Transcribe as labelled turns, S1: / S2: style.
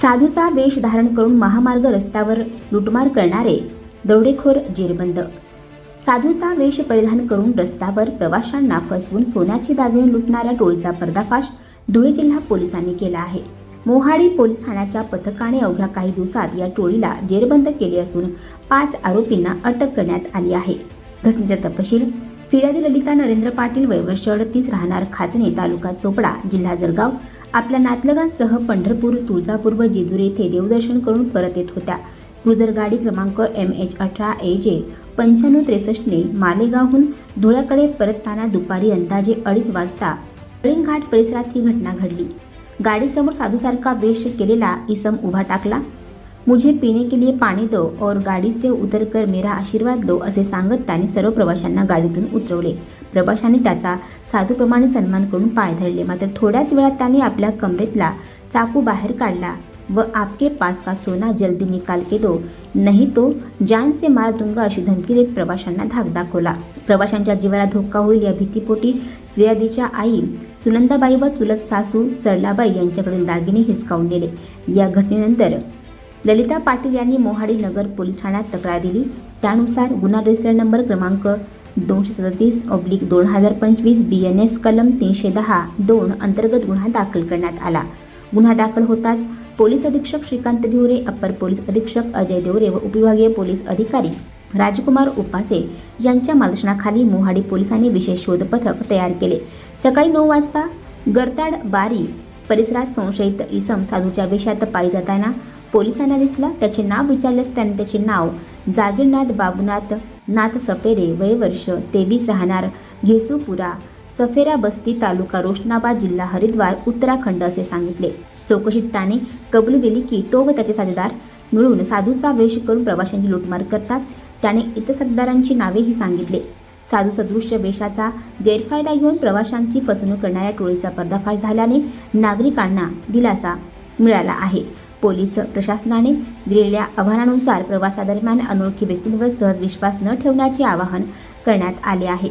S1: साधूचा वेश धारण करून महामार्ग रस्त्यावर लुटमार करणारे दरोडेखोर जेरबंद. साधूचा वेश परिधान करून रस्त्यावर प्रवाशांना फसवून सोन्याची दागिने लुटणाऱ्या टोळीचा पर्दाफाश धुळे जिल्हा पोलिसांनी केला आहे. मोहाडी पोलीस ठाण्याच्या पथकाने अवघ्या काही दिवसात या टोळीला जेरबंद केले असून पाच आरोपींना अटक करण्यात आली आहे. घटनेचा तपशील फिर्यादी ललिता नरेंद्र पाटील वयवर्ष अडतीस राहणार खाचणे तालुका चोपडा जिल्हा जळगाव आपल्या नातलगांसह पंढरपूर तुळजापूर व जेजूर येथे देवदर्शन करून परत येत होत्या. क्रुझर गाडी क्रमांक एम एच अठरा ए जे पंच्याण्णव त्रेसष्टने मालेगावहून धुळ्याकडे परतताना दुपारी अंदाजे अडीच वाजता कळिंगघाट परिसरात ही घटना घडली. गाडीसमोर साधूसारखा वेश केलेला इसम उभा टाकला. मुझे पीने के लिए पाणी दो और गाडी से उतर कर मेरा आशीर्वाद दो असे सांगत त्याने सर्व प्रवाशांना गाडीतून उतरवले. प्रवाशांनी त्याचा साधूप्रमाणे सन्मान करून पाय धरले. मात्र थोड्याच वेळात त्याने आपल्या कमरेतला चाकू बाहेर काढला व आपके पास का सोना जल्दी निकाल के दो. नहीं तो जान से मार दूंगा अशी धमकी देत प्रवाशांना धाक दाखवला. प्रवाशांच्या जीवाला धोका होईल या भीतीपोटी फिर्यादीच्या आई सुनंदाबाई व चुलत सासू सरलाबाई यांच्याकडील दागिने हिसकावून नेले. या घटनेनंतर ललिता पाटील यांनी मोहाडी नगर पोलीस ठाण्यात तक्रार दिली. त्यानुसार गुन्हा रजिस्टर नंबर क्रमांक दोनशे सदतीस ऑब्लिक दोन हजार पंचवीस बी एन एस कलम तीनशे दहा दोन अंतर्गत गुन्हा दाखल करण्यात आला. गुन्हा दाखल होताच पोलीस अधीक्षक श्रीकांत देवरे अप्पर पोलीस अधीक्षक अजय देवरे व उपविभागीय पोलीस अधिकारी राजकुमार उपासे यांच्या मार्गदर्शनाखाली मोहाडी पोलिसांनी विशेष शोध पथक तयार केले. सकाळी नऊ वाजता गरताड बारी परिसरात संशयित इसम साधूच्या वेशात पायी जाताना पोलिसांना दिसला त्याचे नाव विचारल्यास त्याने त्याचे नाव जागीरनाथ बाबूनाथ नाथ सपेरे वयवर्ष तेवीस राहणार घेसूपुरा सफेरा बस्ती तालुका रोशनाबाद जिल्हा हरिद्वार उत्तराखंड असे सांगितले. चौकशीत त्याने कबुली दिली की तो व त्याचे साथीदार मिळून साधूचा वेश करून प्रवाशांची लूटमार करतात. त्याने इतर साथीदारांची नावेही सांगितले. साधू सदृश्य वेशाचा गैरफायदा घेऊन प्रवाशांची फसवणूक करणाऱ्या टोळीचा पर्दाफाश झाल्याने नागरिकांना दिलासा मिळाला आहे. पोलीस प्रशासनाने दिलेल्या आव्हानानुसार प्रवासादरम्यान अनोळखी व्यक्तींवर सहज विश्वास न ठेवण्याचे आवाहन करण्यात आले आहे.